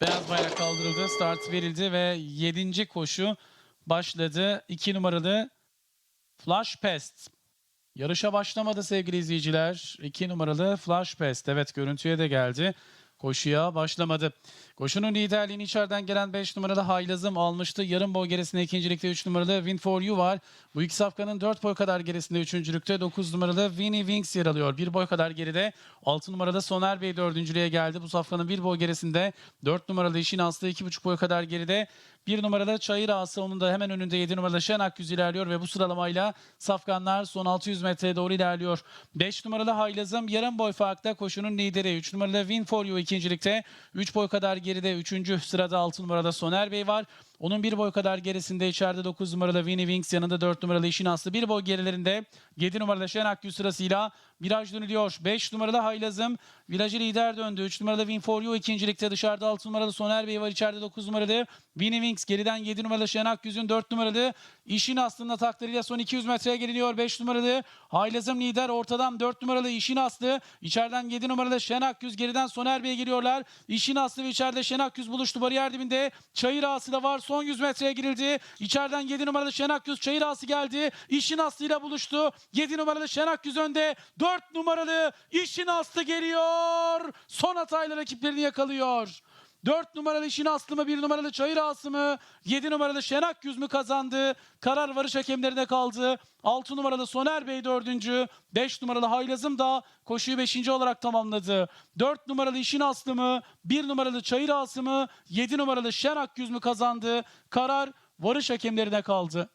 Beyaz bayrak kaldırıldı, start verildi ve 7. koşu başladı. 2 numaralı Flash Pest. Yarışa başlamadı sevgili izleyiciler. 2 numaralı Flash Pest. Evet görüntüye de geldi. Koşuya başlamadı. Koşunun liderliğini içeriden gelen 5 numaralı Haylazım almıştı. Yarım boy gerisinde ikincilikte 3 numaralı Win For You var. Bu iki safkanın 4 boy kadar gerisinde üçüncülükte 9 numaralı Winnie Wings yer alıyor. 1 boy kadar geride 6 numaralı Soner Bey dördüncülüğe geldi. Bu safkanın 1 boy gerisinde 4 numaralı İşin Aslı 2,5 boy kadar geride. 1 numaralı Çayır Ağası onun da hemen önünde 7 numaralı Şen Akgüz ilerliyor ve bu sıralamayla safkanlar son 600 metreye doğru ilerliyor. 5 numaralı Haylazım yarım boy farkta koşunun lideri. 3 numaralı Win For You ikincilikte. 3 boy kadar geride 3. sırada 6 numarada Soner Bey var. Onun bir boy kadar gerisinde içeride 9 numaralı Winnie Wings yanında 4 numaralı İşin Aslı. Bir boy gerilerinde 7 numaralı Şen Akgüz sırasıyla viraj dönülüyor. 5 numaralı Haylazım virajı lider döndü. 3 numaralı Win For You ikincilikte dışarıda 6 numaralı Soner Bey var. içeride 9 numaralı Winnie Wings geriden 7 numaralı Şen Akgüz'ün 4 numaralı İşin Aslı'nın taklarıyla son 200 metreye geliniyor. 5 numaralı Haylazım lider ortadan 4 numaralı İşin Aslı. içeriden 7 numaralı Şen Akgüz geriden Soner Bey'e geliyorlar. İşin Aslı ve içeride Şen Akgüz buluştu. Bariyer dibinde Çayır Ağası da var. Son 100 metreye girildi. İçeriden 7 numaralı Şen Akgüz Çayır Ağası geldi. İşin Aslı ile buluştu. 7 numaralı Şen Akgüz önde. 4 numaralı İşin Aslı geliyor. Son hatayla rakiplerini yakalıyor. 4 numaralı İşin Aslı mı 1 numaralı Çayır Ağası mı 7 numaralı Şenak Yüz mü kazandı? Karar varış hakemlerine kaldı. 6 numaralı Soner Bey 4. 5 numaralı Haylazım da koşuyu 5. olarak tamamladı. 4 numaralı İşin Aslı mı 1 numaralı Çayır Ağası mı 7 numaralı Şenak Yüz mü kazandı? Karar varış hakemlerine kaldı.